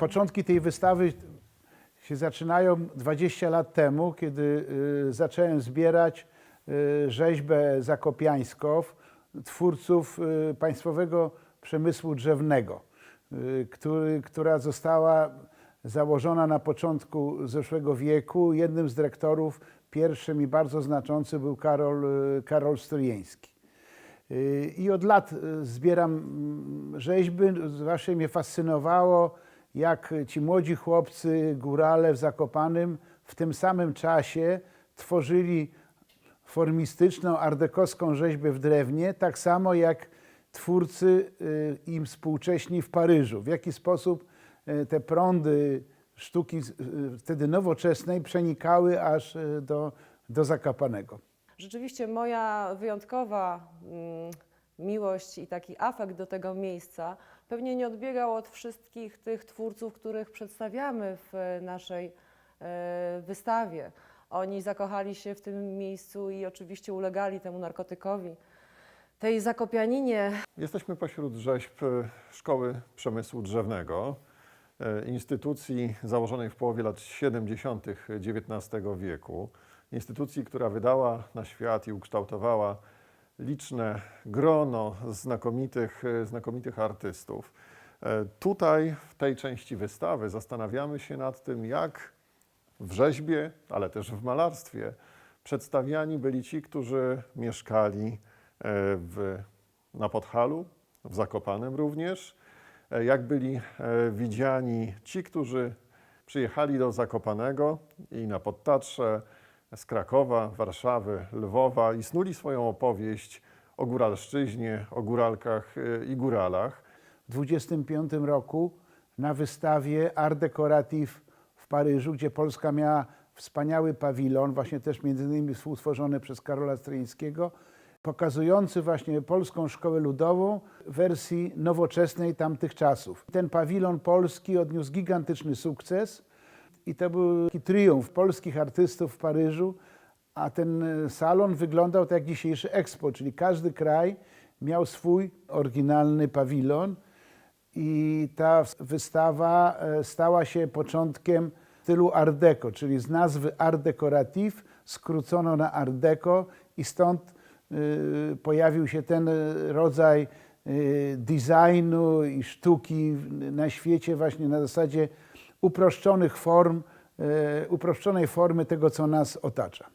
Początki tej wystawy się zaczynają 20 lat temu, kiedy y, zacząłem zbierać y, rzeźbę zakopiańską twórców y, państwowego przemysłu drzewnego, który, która została założona na początku zeszłego wieku. Jednym z dyrektorów, pierwszym i bardzo znaczący był Karol, Karol I od lat zbieram mm, rzeźby. Zawsze mnie fascynowało, jak ci młodzi chłopcy, górale w Zakopanym w tym samym czasie tworzyli formistyczną, ardekowską rzeźbę w drewnie, tak samo jak twórcy y, im współcześni w Paryżu. W jaki sposób y, te prądy sztuki y, wtedy nowoczesnej przenikały aż do, do Zakopanego. Rzeczywiście moja wyjątkowa mm, miłość i taki afekt do tego miejsca pewnie nie odbiegał od wszystkich tych twórców, których przedstawiamy w e, naszej e, wystawie. Oni zakochali się w tym miejscu i oczywiście ulegali temu narkotykowi. Tej zakopianinie Jesteśmy pośród rzeźb e, Szkoły Przemysłu Drzewnego, instytucji założonej w połowie lat 70. XIX wieku. Instytucji, która wydała na świat i ukształtowała liczne grono znakomitych, e, znakomitych artystów. E, Tutaj, w tej części wystawy, zastanawiamy się nad tym, jak w rzeźbie, ale też w malarstwie przedstawiani byli ci, którzy mieszkali e, w, na Podhalu, w Zakopanem również, jak byli widziani ci, którzy przyjechali do Zakopanego i na Podtatrze z Krakowa, Warszawy, Lwowa i snuli swoją opowieść o góralszczyźnie, o góralkach e, i góralach. w 25 roku na wystawie Art Decorative w Paryżu, gdzie Polska miała wspaniały pawilon, właśnie też między innymi współtworzony przez Karola Stryńskiego, pokazujący właśnie polską szkołę ludową w wersji nowoczesnej tamtych czasów. Ten pawilon polski odniósł gigantyczny sukces i to był taki triumf polskich artystów w Paryżu, a ten e, salon wyglądał tak jak dzisiejszy Expo, czyli każdy kraj miał swój oryginalny pawilon i ta wystawa e, stała się początkiem stylu Art Deco, czyli z nazwy Art Decorative skrócono na Art Deco i stąd y, pojawił się ten rodzaj designu i sztuki na świecie właśnie na zasadzie uproszczonych form, y, uproszczonej formy tego, co nas otacza.